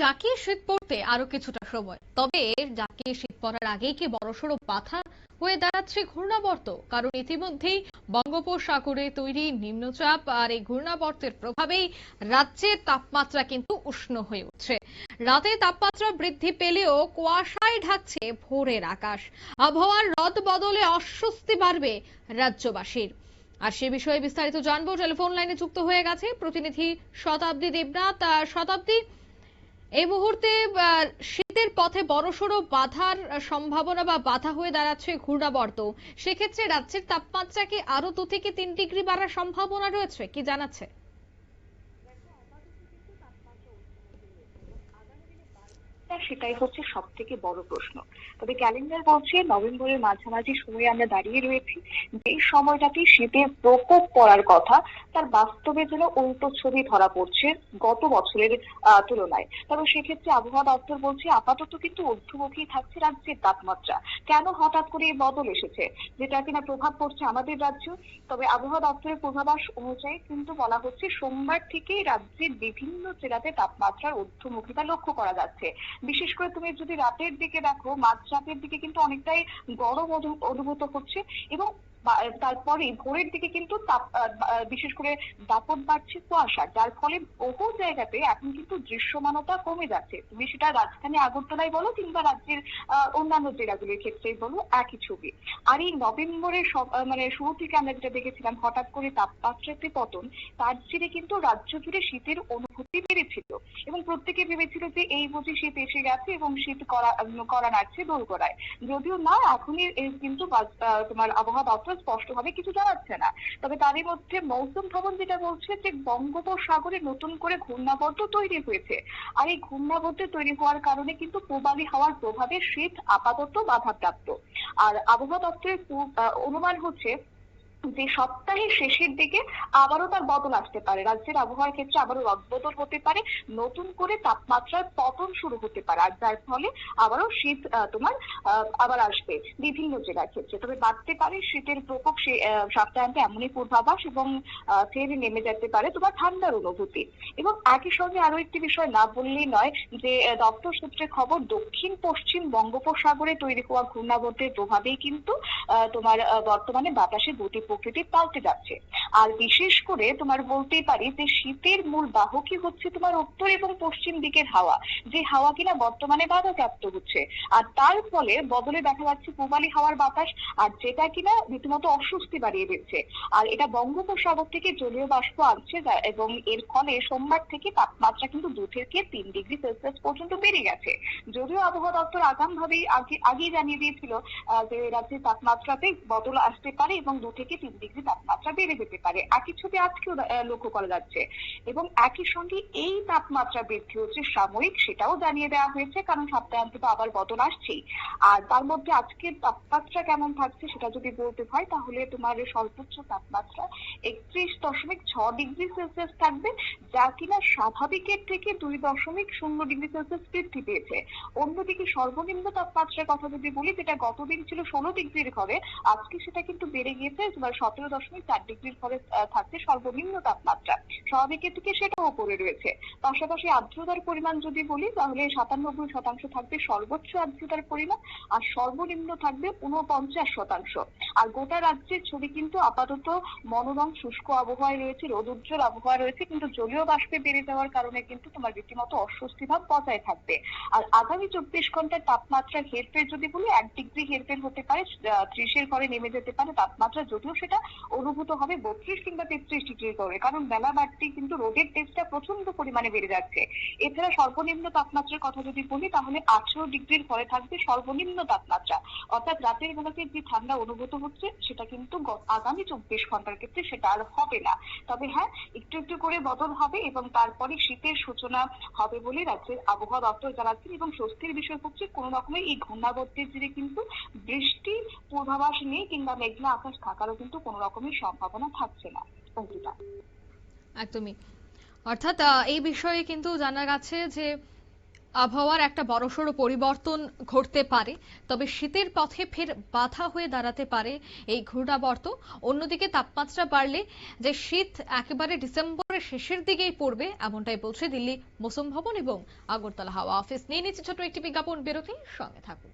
জাকিয়ে শীত পড়তে আরও কিছুটা সময়। তবে জাকিয়ে শীত পড়ার আগেই কি বড়সড় বাধা হয়ে দাঁড়াচ্ছে ঘূর্ণাবর্ত? কারণ ইতিমধ্যেই বঙ্গোপসাগরে তৈরি নিম্নচাপ আর এই ঘূর্ণাবর্তের প্রভাবেই রাজ্যের তাপমাত্রা কিন্তু উষ্ণ হয়ে উঠছে। রাতে তাপমাত্রা বৃদ্ধি পেলেও কুয়াশায় ঢাকছে ভোরের আকাশ। আবহাওয়ার রদ বদলে অস্বস্তি বাড়বে রাজ্যবাসীর। আর সে বিষয়ে বিস্তারিত জানব। টেলিফোন লাইনে যুক্ত হয়ে গেছে প্রতিনিধি শতাব্দী দেবনাথ। শতাব্দী এই মুহূর্তে শীতের পথে বড়সড় বাধার সম্ভাবনা বা বাধা হয়ে দাঁড়াচ্ছে ঘূর্ণাবর্ত। সেক্ষেত্রে রাজ্যের তাপমাত্রা কি আরও দু থেকে তিন ডিগ্রি বাড়ার সম্ভাবনা রয়েছে, কি জানাচ্ছে? তা সেটাই হচ্ছে সব থেকে বড় প্রশ্ন। তবে ক্যালেন্ডার বলছে, নভেম্বরের মাঝামাঝি সময়ে আমরা দাঁড়িয়ে রয়েছি। যে সময়টাতে শীতের প্রকোপ পড়ার কথা, তার বাস্তবে যেন উল্টো ছবি ধরা পড়ছে গত বছরের তুলনায়। তবে সেক্ষেত্রে আবহাওয়া দপ্তর বলছে, আপাতত কিন্তু ঊর্ধ্বমুখী থাকছে রাজ্যের তাপমাত্রা। কেন হঠাৎ করে এই বদল এসেছে যেটা কিনা প্রভাব পড়ছে আমাদের রাজ্য? তবে আবহাওয়া দপ্তরের পূর্বাভাস অনুযায়ী কিন্তু বলা হচ্ছে, সোমবার থেকেই রাজ্যের বিভিন্ন জেলাতে তাপমাত্রার ঊর্ধ্বমুখিতা লক্ষ্য করা যাচ্ছে। বিশেষ করে তুমি যদি রাতের দিকে দেখো মাঝরাতের দিকে কিন্তু অনেকটাই গরম অনু- অনুভূত হচ্ছে এবং তারপরে ভোরের দিকে কিন্তু তাপ বিশেষ করে দাপট বাড়ছে কুয়াশা যার ফলে বহু জায়গাতে এখন কিন্তু দৃশ্যমানতা কমে যাচ্ছে। তুমি সেটা রাজধানী আগরতলায় বলো কিংবা রাজ্যের অন্যান্য জেলাগুলির ক্ষেত্রে বলো, একই ছবি। আর এই নভেম্বরের মানে শুরু থেকে আমরা যেটা দেখেছিলাম, হঠাৎ করে তাপমাত্রাতে পতন, তার জেরে কিন্তু রাজ্য জুড়ে শীতের অনুভূতি বেড়েছিল। এবং প্রত্যেকে ভেবেছিল যে এই বুঝি শীত এসে গেছে এবং শীত করা করা নাড়ছে দোল করায় যদিও না, এখনই কিন্তু তোমার আবহাওয়া দপ্তর স্পষ্টভাবে কিছু জানাচ্ছে না। তবে তারই মধ্যে মৌসুম ভবন যেটা বলছে যে বঙ্গোপসাগরে নতুন করে ঘূর্ণাবর্ত তৈরি হয়েছে। আর এই ঘূর্ণাবর্ত তৈরি হওয়ার কারণে কিন্তু পূবালি হাওয়ার প্রভাবে শীত আপাতত বাধাপ্রাপ্ত। আর আবহাওয়া দপ্তরের অনুমান হচ্ছে যে সপ্তাহের শেষের দিকে আবারও তার বদল আসতে পারে। রাজ্যের আবহাওয়ার ক্ষেত্রে আবারও রদবদল হতে পারে, নতুন করে তাপমাত্রার পতন শুরু হতে পারে, আর যার ফলে আবারও শীত তোমার আবার আসবে বিভিন্ন জেলার ক্ষেত্রে। তবে বাড়তে পারে শীতের প্রকোপ, সে সপ্তাহান্তে এমনই পূর্বাভাস এবং ফের নেমে যেতে পারে তোমার ঠান্ডার অনুভূতি। এবং একই সঙ্গে আরও একটি বিষয় না বললেই নয় যে দপ্তর সূত্রে খবর দক্ষিণ পশ্চিম বঙ্গোপসাগরে তৈরি হওয়া ঘূর্ণাবর্তের প্রভাবেই কিন্তু তোমার বর্তমানে বাতাসে গতি প্রকৃতি পাল্টে যাচ্ছে। আর বিশেষ করে তোমার বলতেই পারি যে শীতের মূল বাহকই হচ্ছে তোমার উত্তর এবং পশ্চিম দিকের হাওয়া। যে হাওয়া কিনা বর্তমানে বাধাপ্রাপ্ত হচ্ছে। আর তার ফলে বদলে দেখা যাচ্ছে পূবালি হাওয়ার বাতাস, আর যেটা কিনা রীতিমতো অস্বস্তি বাড়িয়ে দিচ্ছে। আর এটা বঙ্গোপসাগর থেকে জলীয় বাষ্প আসছে এবং এর ফলে সোমবার থেকে তাপমাত্রা কিন্তু দু থেকে তিন ডিগ্রি সেলসিয়াস পর্যন্ত বেড়ে গেছে। যদিও আবহাওয়া দপ্তর আগাম ভাবেই আগে, আগেই জানিয়ে দিয়েছিল যে রাজ্যের তাপমাত্রাতে বদল আসতে পারে এবং দু থেকে তিন ডিগ্রি তাপমাত্রা বেড়ে যেতে পারে। একই ছবি আজকেও লক্ষ্য করা যাচ্ছে। এবং একই সঙ্গে এই তাপমাত্রা বৃদ্ধি হচ্ছে সাময়িক, সেটাও জানিয়ে দেওয়া হয়েছে, কারণ সপ্তাহান্তে তো আবার বদল আসছেই। আর তার মধ্যে আজকের তাপমাত্রা কেমন থাকছে সেটা যদি বলতে হয়, তাহলে তোমার সর্বোচ্চ তাপমাত্রা একত্রিশ দশমিক ছ ডিগ্রি সেলসিয়াস থাকবে, যা কিনা স্বাভাবিকের থেকে দুই দশমিক শূন্য ডিগ্রি সেলসিয়াস বৃদ্ধি পেয়েছে। অন্যদিকে সর্বনিম্ন তাপমাত্রার কথা যদি বলি, যেটা গতদিন ছিল ষোলো ডিগ্রির ঘরে, আজকে সেটা কিন্তু বেড়ে গিয়েছে সতেরো দশমিক চার ডিগ্রির ঘরে থাকছে সর্বনিম্ন তাপমাত্রা। স্বাভাবিকের থেকে সেটাও উপরে রয়েছে। পাশাপাশি আর্দ্রতার পরিমাণ যদি বলি, তাহলে সাতানব্বই শতাংশ থাকবে সর্বোচ্চ আর্দ্রতার পরিমাণ আর সর্বনিম্ন থাকবে উনপঞ্চাশ শতাংশ। আর গোটা রাজ্যের ছবি কিন্তু আপাতত মনোরম, শুষ্ক আবহাওয়ায় রয়েছে রোদুজ্জ্বল আবহাওয়া রয়েছে, কিন্তু জলীয় বাষ্পে বেড়ে যাওয়ার কারণে কিন্তু তোমার রীতিমতো অস্বস্তি ভাব বজায় থাকবে। আর আগামী চব্বিশ ঘণ্টার তাপমাত্রা হেরফের যদি বলি, এক ডিগ্রি হেরফের হতে পারে ত্রিশের ঘরে নেমে যেতে পারে তাপমাত্রা, যদিও সেটা অনুভূত হবে বত্রিশ কিংবা তেত্রিশ ডিগ্রির ঘরে কারণ বেলা বাড়তেই কিন্তু রোদের তেজটা প্রচণ্ড পরিমাণে বেড়ে যাচ্ছে। এছাড়া সর্বনিম্ন তাপমাত্রার কথা যদি বলি, তাহলে আঠারো ডিগ্রির ঘরে থাকবে সর্বনিম্ন তাপমাত্রা। অর্থাৎ রাতের বেলাতে যে ঠান্ডা অনুভূত হচ্ছে, সেটা কিন্তু আগামী চব্বিশ ঘণ্টার ক্ষেত্রে সেটা আর হবে না। তবে হ্যাঁ একটু একটু করে বদল হবে এবং তারপরে শীতের সূচনা হবে বলে রাজ্যের আবহাওয়া দপ্তর জানাচ্ছেন এবং স্বস্তির বিষয় হচ্ছে কোনো রকমের এই ঘূর্ণাবর্তের জেরে কিন্তু বৃষ্টি, পূর্বাভাস নেই কিংবা মেঘলা আকাশ থাকারও কিন্তু কোনো রকমের সম্ভাবনা থাকছে না। অঙ্কিতা। একদমই। অর্থাৎ এই বিষয়ে কিন্তু জানা গেছে যে আবহাওয়ার একটা বড়সড় পরিবর্তন ঘটতে পারে, তবে শীতের পথে ফের বাধা হয়ে দাঁড়াতে পারে এই ঘূর্ণাবর্ত। অন্যদিকে তাপমাত্রা বাড়লে যে শীত একেবারে ডিসেম্বরের শেষের দিকেই পড়বে, এমনটাই বলছে দিল্লি মৌসুম ভবন এবং আগরতলা হাওয়া অফিস। নিয়ে নিচ্ছে ছোট একটি বিজ্ঞাপন বিরতি সঙ্গে থাকুন।